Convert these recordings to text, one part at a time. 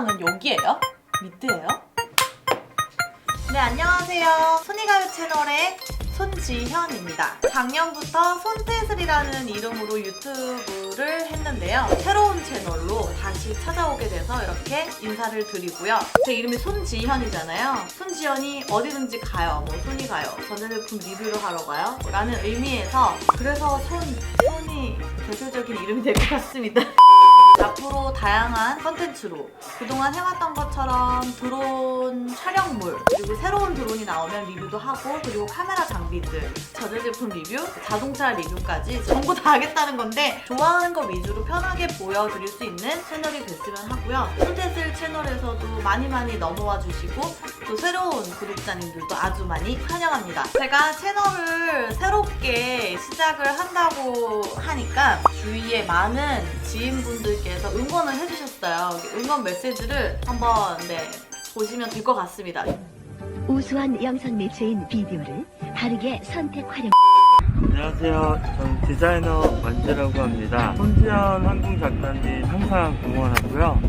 카메라는 여기예요? 밑에예요? 네 안녕하세요. 손이가요 채널의 손지현입니다. 작년부터 손태슬이라는 이름으로 유튜브를 했는데요. 새로운 채널로 다시 찾아오게 돼서 이렇게 인사를 드리고요. 제 이름이 손지현이잖아요. 손지현이 어디든지 가요. 뭐 손이 가요. 전자제품 리뷰를 하러 가요. 라는 의미에서 그래서 손, 손이 대표적인 이름이 될 것 같습니다 앞으로 다양한 컨텐츠로 그동안 해왔던 것처럼 드론 촬영 물 그리고 새로운 드론이 나오면 리뷰도 하고 그리고 카메라 장비들 전자제품 리뷰 자동차 리뷰까지 전부 다 하겠다는 건데 좋아하는 거 위주로 편하게 보여드릴 수 있는 채널이 됐으면 하고요 손테슬 채널에서도 많이 많이 넘어와 주시고 또 새로운 구독자님들도 아주 많이 환영합니다 제가 채널을 새롭게 시작을 한다고 하니까 주위에 많은 지인분들께서 응원을 해주셨어요. 응원 메시지를 한번 네, 보시면 될 것 같습니다. 우수한 영상 매체인 비디오를 바르게 선택 활용. 안녕하세요. 저는 디자이너 만지라고 합니다. 손지현 항공 작가님 항상 응원하고요.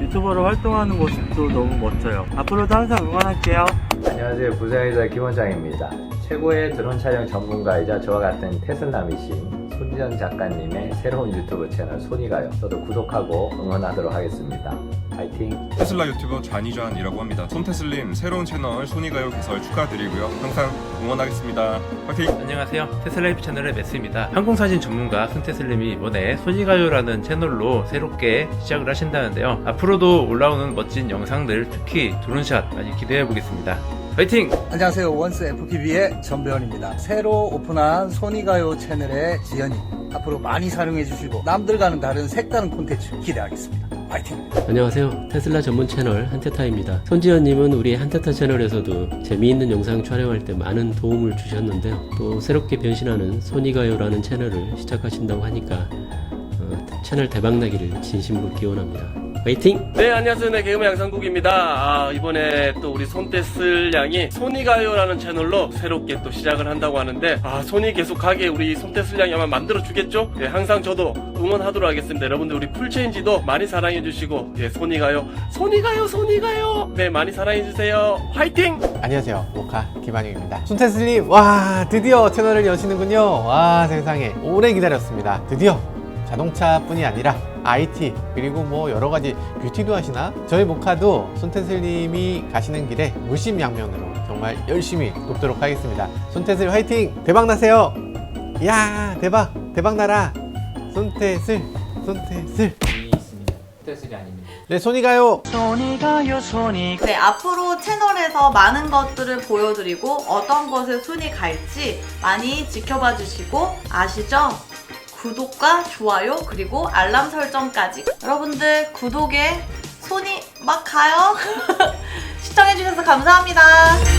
유튜버로 활동하는 모습도 너무 멋져요. 앞으로도 항상 응원할게요. 안녕하세요. 부자이자 김원장입니다. 최고의 드론 촬영 전문가이자 저와 같은 테슬남이신 손지현 작가님의 새로운 유튜브 채널 손이가요. 저도 구독하고 응원하도록 하겠습니다. 파이팅! 테슬라 유튜버 좌니좌이라고 합니다. 손테슬님 새로운 채널 손이가요 개설 축하드리고요. 항상 응원하겠습니다. 화이팅! 안녕하세요. 테슬라이프 채널의 매스입니다. 항공사진 전문가 손테슬님이 이번에 소니가요라는 채널로 새롭게 시작을 하신다는데요. 앞으로도 올라오는 멋진 영상들, 특히 드론샷 많이 기대해 보겠습니다. 파이팅! 안녕하세요. 원스 FPV의 전배원입니다. 새로 오픈한 소니가요 채널의 지연이 앞으로 많이 사랑해 주시고 남들과는 다른 색다른 콘텐츠 기대하겠습니다. 파이팅! 안녕하세요. 테슬라 전문 채널 한테타입니다. 손지현님은 우리 한테타 채널에서도 재미있는 영상 촬영할 때 많은 도움을 주셨는데요. 또 새롭게 변신하는 소니가요라는 채널을 시작하신다고 하니까 어, 채널 대박나기를 진심으로 기원합니다. 화이팅! 네, 안녕하세요. 네, 개그맨 양상국입니다. 아, 이번에 또 우리 손떼슬 양이 소니가요라는 채널로 새롭게 또 시작을 한다고 하는데, 아, 손이 계속 가게 우리 손떼슬 양이 아마 만들어주겠죠? 네, 항상 저도 응원하도록 하겠습니다. 여러분들 우리 풀체인지도 많이 사랑해주시고, 예, 소니가요. 소니가요, 소니가요! 네, 많이 사랑해주세요. 화이팅! 안녕하세요 모카 김한영입니다 손태슬님 와 드디어 채널을 여시는군요 와 세상에 오래 기다렸습니다 드디어 자동차뿐이 아니라 IT 그리고 뭐 여러 가지 뷰티도 하시나 저희 모카도 손태슬님이 가시는 길에 물심양면으로 정말 열심히 돕도록 하겠습니다. 손태슬 화이팅! 대박 나세요! 이야 대박! 대박 나라! 손태슬 손태슬. 네 손이 가요! 네, 앞으로 채널에서 많은 것들을 보여드리고 어떤 것에 순위 갈지 많이 지켜봐 주시고 아시죠? 구독과 좋아요 그리고 알람 설정까지 여러분들 구독에 손이 막 가요. 시청해주셔서 감사합니다.